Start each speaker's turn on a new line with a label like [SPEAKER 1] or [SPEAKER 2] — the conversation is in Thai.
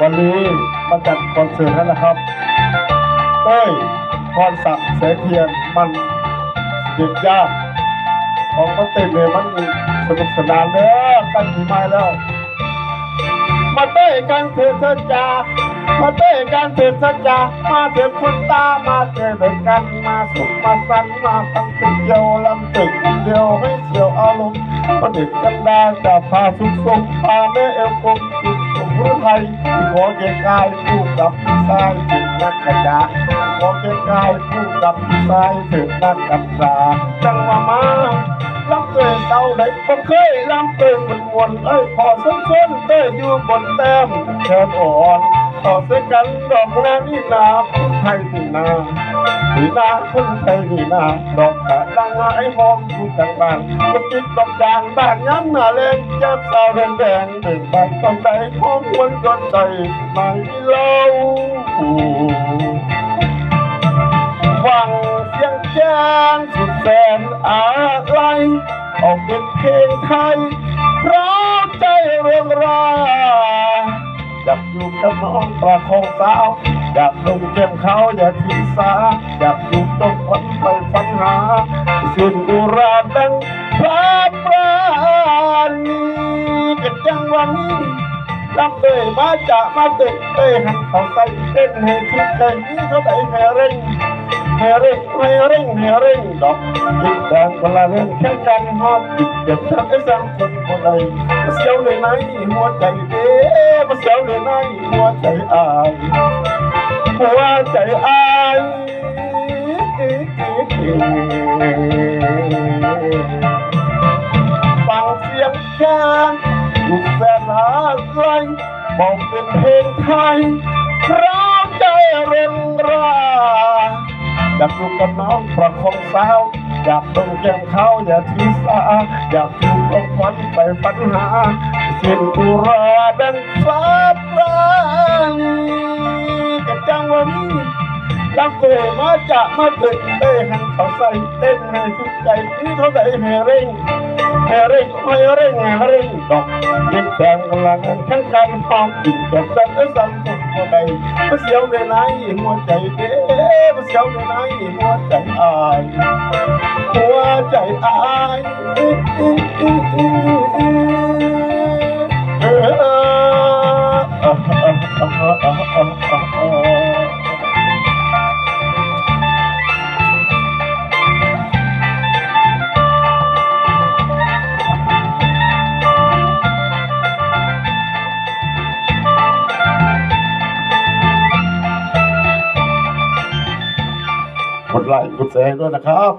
[SPEAKER 1] วันนี้มาจัดคอนเสิร์ตแล้วนะครับ เต้ยพรศักดิ์แสเทียนมันเด็กยากของมาเต้นเลยมันสนุกสนานแล้วตั้งทีไม้แล้ว มาเต้นกันเถิดเถิดจ้ามาเต้นกันเถิดเถิดจ้ามาเถิดคนตามาเจอด้วยกันมาสุขมาสันมาฟังตึกเดียวลำตึกเดียวให้เสียวอารมณ์มาเด็กกันดาจะพาสุขสมพาแม่เอวกลมสุข สมรู้ไทยขอเกียกายคู่กับพี่ชายถึงนักกระดาขอเกียกายคู่กับพี่ชายถึงนักกำษาจังมามาลำเตยเศร้าได้บ่เคยลำเตยมันวนเอ้ยขอส้นส้นเตยอยู่บนแต้มเชิญอ่อนต่อเสกันดอกนานี่นาคนไทยนี่นานี่นาคนไทยนี่นาดอกกะ ดังไอ้หอมอยู่กลางบ้านก็ติดดอกจานบ้านย้ำหน้าแรงจับสาวแดงแดงเบ่งบานต้องใจของมันก็ใจไม่เล่าฟังเสียงแจ้งสุดแสนอะไรออกเป็นเพลงไทยเพราะใจเรื่องราอยากอยู่กับน้องประคองสาว อยากลงเกมเขาอย่าทิ้งสาอยากอยู่ตรงฝันไปฝังหา ใส่เต้นให้ทุกใจนี้เขาได้แห่เร่งแห่เร่งแห่เร่งแห่เร่งดอกจิตแดง บอกเป็นเพลงไทยเราใจเริงราอยากอยู่กับน้องประคองสาวอยากต้องแก้มเขาอย่าถือสาอยากอยู่กับฝันไปฝันหาสิ้นอุราดังฟ้าปราณีกันจังวันนี้รักเตยมาจะมาเตยเต้หัน ใส่เต้นให้สุดใจนี่เขาได้แห่เร่งแห่เร่งไม่เร่งแห่เร่งดอกยิ่งแดงกำลังแข่งกันพร้อมกินกับสันและสันทุกคนใดมาเสียวในไหนหัวใจเด้มาเสียวในไหนหัวใจอายหัวใจอายอื้ออื้ออื้ออื้ออื้อเออ กดไลค์กดแชร์ด้วยนะครับ